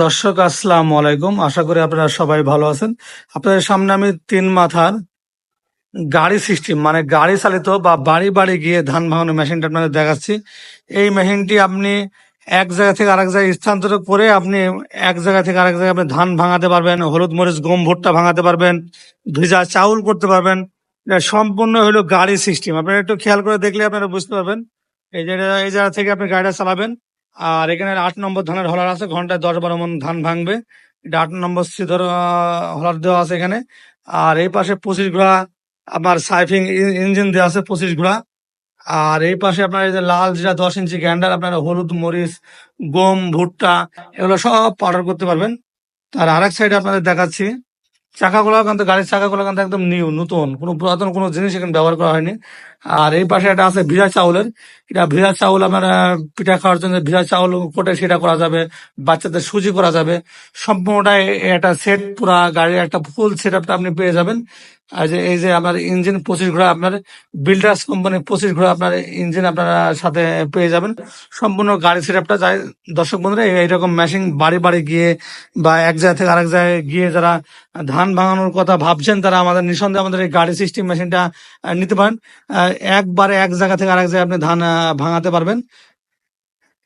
দর্শক, আসসালাম আলাইকুম। আশা করি আপনারা সবাই ভালো আছেন। আপনাদের সামনে আমি তিন মাথার গাড়ি সিস্টেম মানে গাড়ি চালিত বা বাড়ি বাড়ি গিয়ে ধান ভাঙানোর মেশিনটা আপনাদের দেখাচ্ছি। এই মেশিনটি আপনি এক জায়গা থেকে আরেক জায়গায় স্থানান্তর করে আপনি এক জায়গা থেকে আরেক জায়গায় আপনি ধান ভাঙাতে পারবেন, হলুদ মরিচ, গম ভুট্টা ভাঙাতে পারবেন, ভিজা চাউল করতে পারবেন। সম্পূর্ণ হলো গাড়ি সিস্টেম। আপনারা একটু খেয়াল করে দেখলে আপনারা বুঝতে পারবেন। এই জায়গা এই জায়গা থেকে আপনি গাড়িটা চালাবেন। আর এখানে আট নম্বর ধানের হলার আছে, ঘন্টায় দশ বারো মন ধান ভাঙবে। এটা আট নম্বর সিধর হলার দেওয়া আছে এখানে। আর এই পাশে পঁচিশ ঘোড়া আপনার সাইফিং ইঞ্জিন দেওয়া আছে পঁচিশ ঘোড়া। আর এই পাশে আপনার এই যে লাল যেটা দশ ইঞ্চি গ্যান্ডার আপনার হলুদ, মরিচ, গম, ভুট্টা, এগুলো সব পাউডার করতে পারবেন। তার আরেক সাইডে আপনাদের দেখাচ্ছি। চাকাগুলো কিন্তু, গাড়ির চাকাগুলো কিন্তু একদম নিউ নতুন। কোনো পুরাতন কোনো জিনিস এখানে ব্যবহার করা হয়নি। আর এই পাশে একটা আছে ভিড়া চাউলের। এটা ভিড়া চাউল আপনার পিঠা খাওয়ার জন্য ভিড়া চাউল কোটে সেটা করা যাবে, বাচ্চাদের সুজি করা যাবে। সম্পূর্ণটাই একটা সেট পুরা গাড়ির একটা ফুল সেট আপটা আপনি পেয়ে যাবেন। আর যে, এই যে আপনার ইঞ্জিন পঁচিশ ঘোড়া, আপনার বিল্ডার্স কোম্পানির পঁচিশ ঘোড়া আপনার ইঞ্জিন আপনারা সাথে পেয়ে যাবেন। সম্পূর্ণ গাড়ি সেট আপটা যাই দর্শক বন্ধুরা, এই- এইরকম মেশিন বাড়ি বাড়ি গিয়ে বা এক জায়গা থেকে আরেক জায়গায় গিয়ে যারা ধান ভাঙানোর কথা ভাবছেন, তারা আমাদের নিঃসন্দেহে আমাদের এই গাড়ি সিস্টেম মেশিনটা নিতে পারেন। একবারে এক জায়গা থেকে আরেক জায়গায় আপনি ধান ভাঙাতে পারবেন।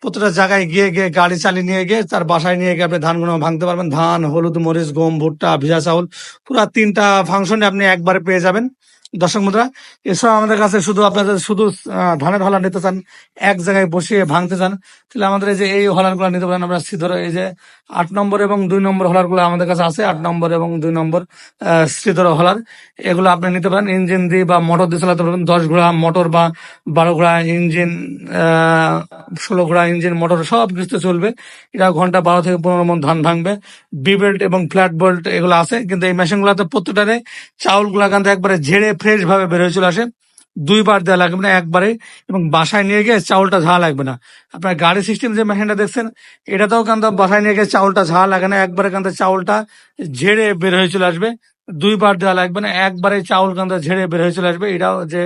প্রতিটা জায়গায় গিয়ে গিয়ে গাড়ি চালিয়ে নিয়ে গিয়ে তার বাসায় নিয়ে গিয়ে আপনি ধানগুলো ভাঙতে পারবেন। ধান, হলুদ, মরিচ, গম, ভুট্টা, ভিজা চাউল, পুরো তিনটা ফাংশনে আপনি একবারে পেয়ে যাবেন। দর্শক মুদ্রা এছাড়া আমাদের কাছে শুধু আপনাদের, শুধু ধানের হলার নিতে চান, এক জায়গায় বসিয়ে ভাঙতে চান, তাহলে আমাদের এই যে, এই হলারগুলো নিতে পারেন আমরা শ্রীধর, এই যে আট নম্বর এবং দুই নম্বর হলারগুলো আমাদের কাছে আছে, আট নম্বর এবং দুই নম্বর শ্রীধর হলার, এগুলো আপনি নিতে পারেন, ইঞ্জিন দিয়ে বা মোটর দিয়ে চালাতে পারবেন দশ ঘোড়া মোটর বা বারো ঘোড়া ইঞ্জিন ষোলো ঘোড়া ইঞ্জিন, মোটর সব কিছুতে চলবে, এটা ঘণ্টা বারো থেকে পনেরো মন ধান ভাঙবে, বি বেল্ট এবং ফ্ল্যাট বেল্ট এগুলো আছে, কিন্তু এই মেশিন গুলাতে প্রত্যেকটারে চাউলগুলা কিন্তু একবারে ঝেড়ে ফ্রেশ ভাবে বের হয়ে চলে আসে দুইবার দেওয়া লাগবে না, একবারে। এবং বাসায় নিয়ে গিয়ে চাউলটা ঝাড়া লাগবে না। আপনার গাড়ি সিস্টেম যে মেশিনটা দেখছেন, এটাতেও কিন্তু বাসায় নিয়ে গিয়ে চাউলটা ঝাড়া লাগে না, একবারে কিন্তু চাউলটা ঝেড়ে বের হয়ে চলে আসবে। দুইবার দেওয়া লাগবে না, একবারে চাউল কিন্তু ঝেড়ে বের হয়ে চলে আসবে। এটাও যে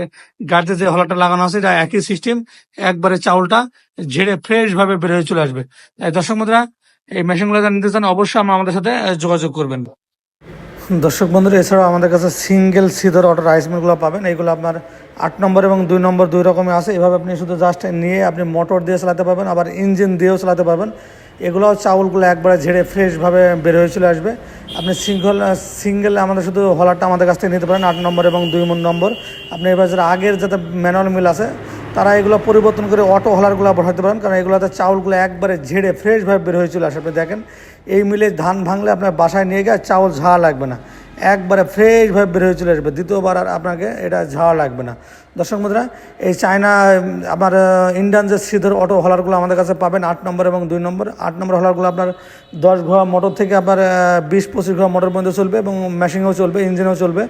গাড়িতে যে হলাটা লাগানো আছে, এটা একই সিস্টেম একবারে চাউলটা ঝেড়ে ফ্রেশ ভাবে বের হয়ে চলে আসবে। তাই দর্শক বন্ধুরা, এই মেশিনগুলো নিতে চান, অবশ্যই আমাদের সাথে যোগাযোগ করবেন। দর্শক বন্ধুরা, এছাড়াও আমাদের কাছে সিঙ্গেল সিধর অটো রাইস মিলগুলো পাবেন। এইগুলো আপনার আট নম্বর এবং দুই নম্বর দুই রকমের আছে। এভাবে আপনি শুধু জাস্ট নিয়ে আপনি মোটর দিয়ে চালাতে পারবেন, আবার ইঞ্জিন দিয়েও চালাতে পারবেন। এগুলো চাউলগুলো একবারে ঝেড়ে ফ্রেশভাবে বের হয়ে চলে আসবে। আপনি সিঙ্গল, সিঙ্গেল আমাদের শুধু হলারটা আমাদের কাছ থেকে নিতে পারেন, আট নম্বর এবং দুই নম্বর। আপনি এবার আগের যাতে ম্যানুয়াল মিল আছে তারা এগুলো পরিবর্তন করে অটো হলারগুলো বসাতে পারেন, কারণ এগুলোতে চাউলগুলো একবারে ঝেড়ে ফ্রেশভাবে বের হয়েছিল আসলে দেখেন, এই মিলে ধান ভাঙলে আপনার বাসায় নিয়ে গিয়ে চাউল ঝাড়া লাগবে না। একবারে ফ্রেশভাবে বের হয়েছিল আসবে। দ্বিতীয়বার আর আপনাকে এটা ঝাড়া লাগবে না। দর্শক মুদ্রা, এই চায়না, আমার ইন্ডিয়ান যে সিধর অটো হলারগুলো আমাদের কাছে পাবেন আট নম্বর এবং দুই নম্বর। আট নম্বর হলারগুলো আপনার দশ ঘোড়া মোটর থেকে আপনার বিশ, পঁচিশ ঘোড়া মোটর পর্যন্ত চলবে এবং মেশিনেও চলবে ইঞ্জিনেও চলবে।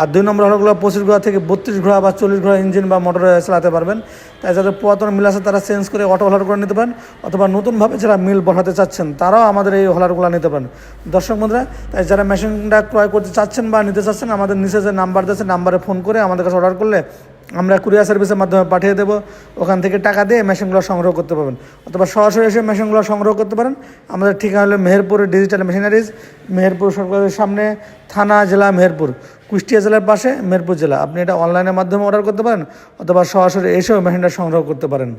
আর দুই নম্বর হলারগুলো পঁচিশ ঘোড়া থেকে বত্রিশ ঘোড়া বা চল্লিশ ঘোড়া ইঞ্জিন বা মোটরে চালাতে পারবেন। তাই যাদের পুরাতন মিল আছে তারা চেঞ্জ করে অটো হলার করে নিতে পারেন অথবা নতুনভাবে যারা মিল বসাতে চাচ্ছেন, তারাও আমাদের এই হলারগুলো নিতে পারেন। দর্শক মুদ্রা, তাই যারা মেশিনটা ক্রয় করতে চাচ্ছেন বা নিতে চাচ্ছেন, আমাদের নিচে যে নাম্বার দিয়েছে নাম্বারে ফোন করে আমাদের কাছে অর্ডার করলে আমরা কুরিয়ার সার্ভিসের মাধ্যমে পাঠিয়ে দেবো, ওখান থেকে টাকা দিয়ে মেশিনগুলো সংগ্রহ করতে পারবেন। অথবা সরাসরি এসে মেশিনগুলো সংগ্রহ করতে পারেন। আমাদের ঠিকানা হলো মেহেরপুর ডিজিটাল মেশিনারিজ মেহেরপুর সরকারের সামনে থানা জেলা মেহেরপুর, কুষ্টিয়া জেলার পাশে মেহেরপুর জেলা। আপনি এটা অনলাইনের মাধ্যমে অর্ডার করতে পারেন, অথবা সরাসরি এসেও মেশিনটা সংগ্রহ করতে পারেন।